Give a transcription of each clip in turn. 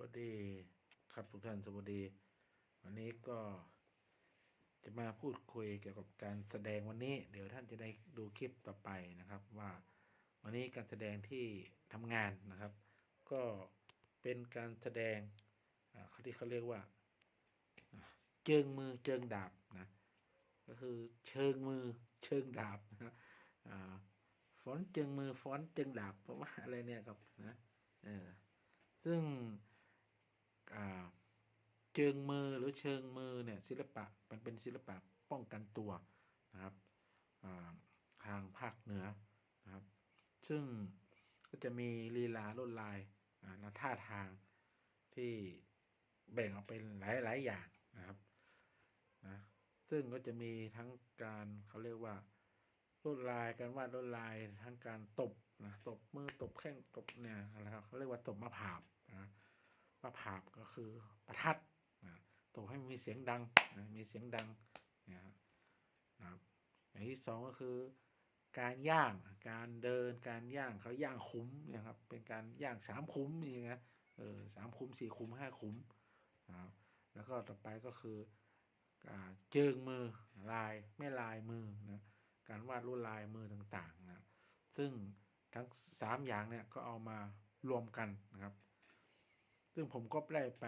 วัสดีครับทุกท่านสวัสดี วันนี้ก็จะมาพูดคุยเกี่ยวกับการแสดงวันนี้ เดี๋ยวท่านจะได้ดูคลิปต่อไปนะครับ ว่าวันนี้การแสดงที่ทำงานนะครับ ก็เป็นการแสดงเขาที่เขาเรียกว่า เจิงมือเจิงดาบนะก็คือเชิงมือเชิงดาบนะฟ้อนเจิงมือฟ้อนเจิงดาบเพราะว่าอะไรเนี่ยครับนะเออซึ่ง เชิงมือหรือเชิงมือเนี่ยศิลปะมันเป็นศิลปะป้องกันตัวนะครับทางภาคเหนือนะครับ ซึ่งก็จะมีลีลาลวดลายและท่าทางที่แบ่งออกเป็นหลาย ๆ อย่างนะครับนะซึ่งก็จะมีทั้งการเขาเรียกว่าลวดลายการวาดลวดลายทั้งการตบนะตบมือตบแข้งตบเนี่ยนะครับเขาเรียกว่าตบมะผาบนะ มะผาบก็คือประทัดนะตบให้มีเสียงดังนะมีเสียงดังนะครับอย่างที่สองก็คือการย่างการเดินการย่างเขาย่างคุ้มนี่ยครับเป็นการย่างสามคุ้มนี่นะเออสามคุ้มสี่คุ้มห้าคุ้มนะครับแล้วก็ต่อไปก็คือเจิงมือลายแม่ลายมือนะการวาดลวดลายมือต่างๆนะซึ่งทั้งสามอย่างเนี่ยก็เอามารวมกันนะครับ ซึ่งผมก็ได้ไป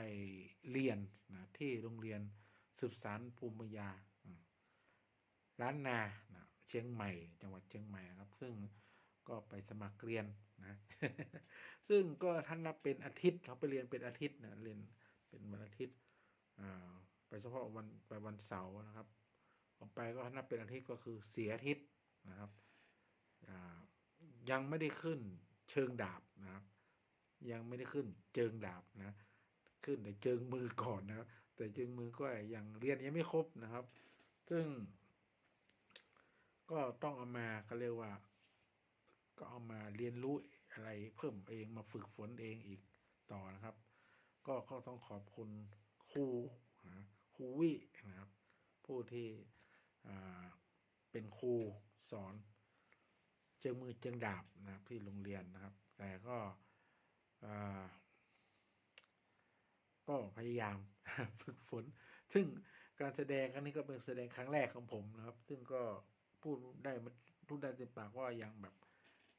เรียนนะที่โรงเรียนสืบสารภูมิปัญญาอืมร้านนานะเชียงใหม่ จังหวัดเชียงใหม่นะครับ ซึ่งก็ไปสมัครเรียนนะ ซึ่งก็ท่านนับเป็นอาทิตย์เขาไปเรียนเป็นอาทิตย์นะเรียนเป็นวันอาทิตย์ไปเฉพาะวันไปวันเสาร์นะครับออกไปก็นับเป็นอาทิตย์ก็คือเสียอาทิตย์นะครับยังไม่ได้ขึ้นเชิงดาบนะครับ ยังไม่ได้ขึ้นเจิงดาบนะขึ้นแต่เจิงมือก่อนนะแต่เจิงมือก็ยังเรียนยังไม่ครบนะครับ ซึ่ง ก็ต้องเอามาก็เรียกว่า ก็เอามาเรียนรู้อะไรเพิ่มเองมาฝึกฝนเองอีกต่อนะครับ ก็ก็ต้องขอบคุณครูนะครูวินะครับ ผู้ที่เป็นครูสอนเจิงมือเจิงดาบนะครับที่โรงเรียนนะครับ แต่ก็ ก็พยายามฝึกฝน ซึ่งการแสดงครั้งนี้ก็เป็นแสดงครั้งแรกของผมนะครับ ซึ่งก็พูดได้มันพูดได้เต็มปากว่ายังแบบ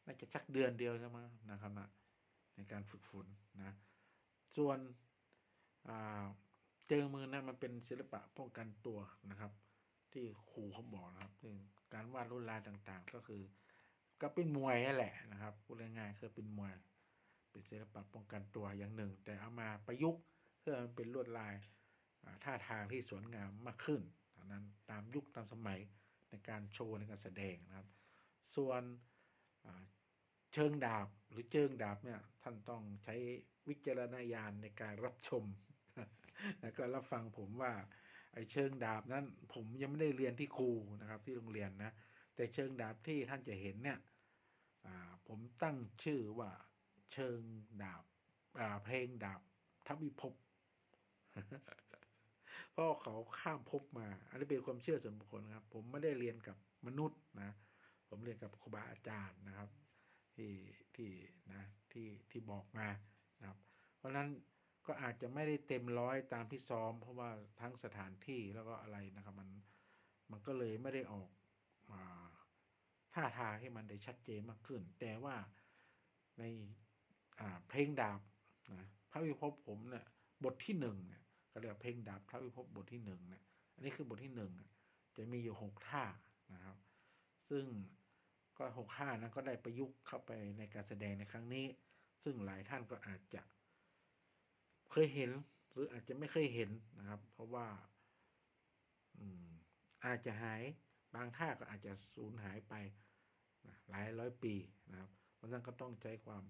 น่าจะชักเดือนเดียวใช่ไหมนะครับนะในการฝึกฝนนะ ส่วนเจอมือนั้นมันเป็นศิลปะป้องกันตัวนะครับ ที่ครูเขาบอกนะครับซึ่งการวาดลวดลายต่างๆ ก็คือ ก็เป็นมวยนั่นแหละนะครับพูดง่ายๆคือเป็นมวย เป็นศิลปะป้องกันตัวอย่างหนึ่ง แต่เอามาประยุกต์เพื่อมันเป็นลวดลายท่าทางที่สวยงามมากขึ้นนั้นตามยุคตามสมัยในการโชว์ในการแสดงนะครับ ส่วนเชิงดาบหรือเจิงดาบเนี่ยท่านต้องใช้วิจารณญาณในการรับชม แล้วก็รับฟังผมว่าไอ้เชิงดาบนั้นผมยังไม่ได้เรียนที่ครูนะครับที่โรงเรียนนะแต่เชิงดาบที่ท่านจะเห็นเนี่ยผมตั้งชื่อว่า เชิงดาบอ่าเพลงดาบทวิภพเพราะเขาข้ามภพมา อันนี้เป็นความเชื่อส่วนบุคคลครับ ผมไม่ได้เรียนกับมนุษย์นะ ผมเรียนกับครูบาอาจารย์นะครับ ที่ที่นะที่ที่บอกมานะครับ เพราะฉะนั้นก็อาจจะไม่ได้เต็มร้อยตามที่ซ้อม เพราะว่าทั้งสถานที่แล้วก็อะไรนะครับ มันมันก็เลยไม่ได้ออกมาท่าทางให้มันได้ชัดเจนมากขึ้น แต่ว่าใน เพลงดาบนะพระวิภพผมเนี่ยบทที่หนึ่งเนี่ยก็เรียกว่าเพลงดาบพระวิภพบทที่หนึ่งเนี่ยอันนี้คือบทที่หนึ่งจะมีอยู่หกท่านะครับ ซึ่งก็หกท่านั้นก็ได้ประยุกต์เข้าไปในการแสดงในครั้งนี้ ซึ่งหลายท่านก็อาจจะเคยเห็นหรืออาจจะไม่เคยเห็นนะครับ เพราะว่าอืมอาจจะหายบางท่าก็อาจจะสูญหายไปหลายร้อยปีนะครับเพราะฉะนั้นก็ต้องใช้ความ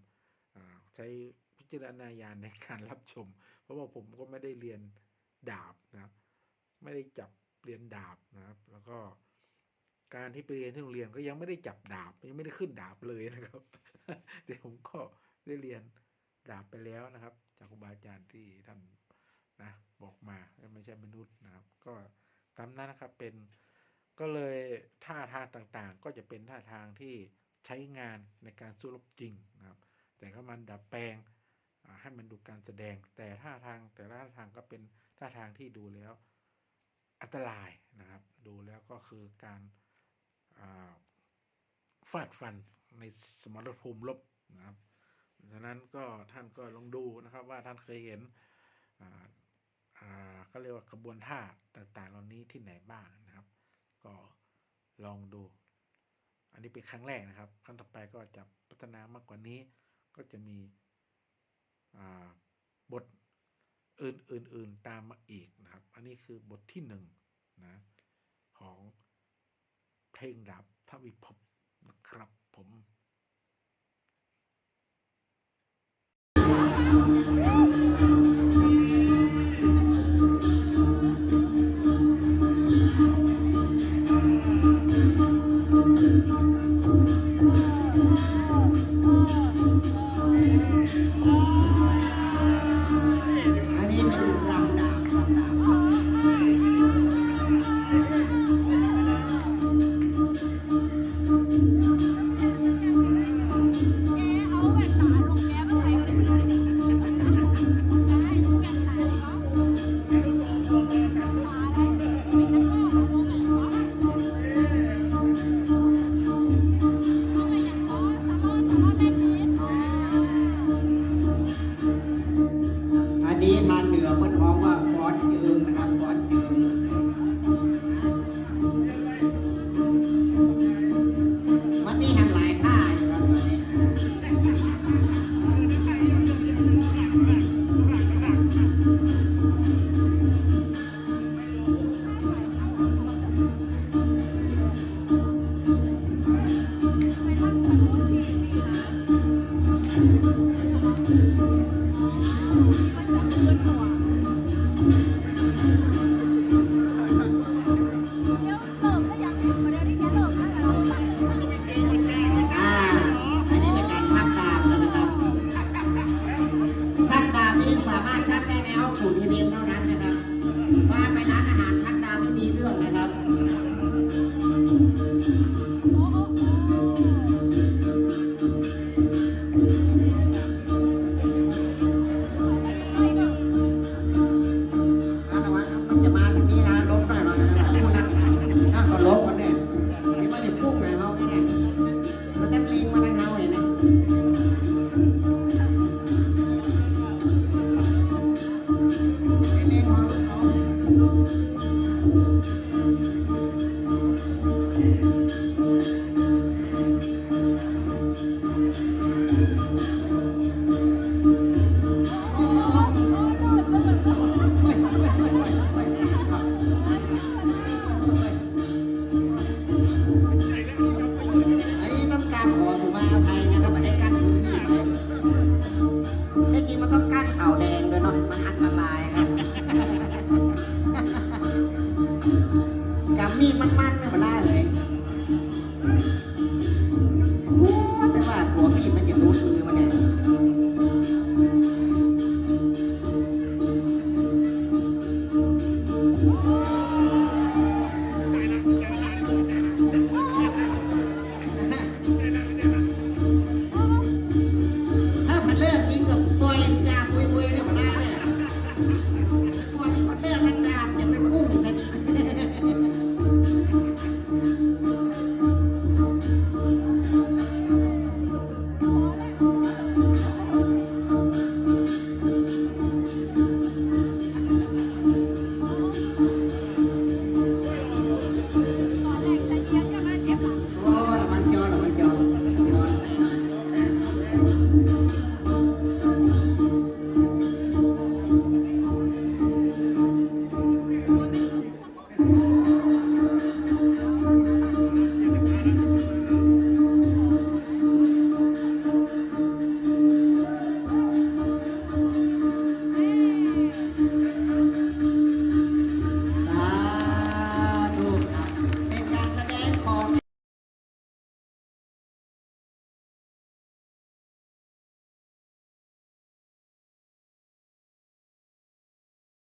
ใช้พิจารณาญาณในการรับชม เพราะว่าผมก็ไม่ได้เรียนดาบนะครับ ไม่ได้จับเรียนดาบนะครับ แล้วก็การที่ไปเรียนที่โรงเรียนก็ยังไม่ได้จับดาบยังไม่ได้ขึ้นดาบเลยนะครับแต่ผมก็ได้เรียนดาบไปแล้วนะครับ จากครูบาอาจารย์ที่ท่านนะบอกมาไม่ใช่มนุษย์นะครับ ก็ตามนั้นนะครับเป็นก็เลยท่าทางต่างๆ ก็จะเป็นท่าทางที่ใช้งานในการสู้รบจริงนะครับ แต่ก็มันดัดแปลงให้มันดูการแสดง แต่ท่าทางแต่ละท่าทางก็เป็นท่าทางที่ดูแล้วอันตรายนะครับ ดูแล้วก็คือการาฟาดฟันในสมรภูมิรบนะครับฉะนั้นก็ท่านก็ลองดูนะครับว่าท่านเคยเห็นอ่าอ่าก็เรียกว่ากระบวนท่าต่างๆเหล่านี้ที่ไหนบ้างนะครับ ก็ลองดู อันนี้เป็นครั้งแรกนะครับ ครั้งต่อไปก็จะพัฒนามากกว่านี้ ก็จะมีบทอื่นๆตามมาอีกนะครับ อันนี้คือบทที่หนึ่งนะ ของเพลงดับทวิภพนะครับผม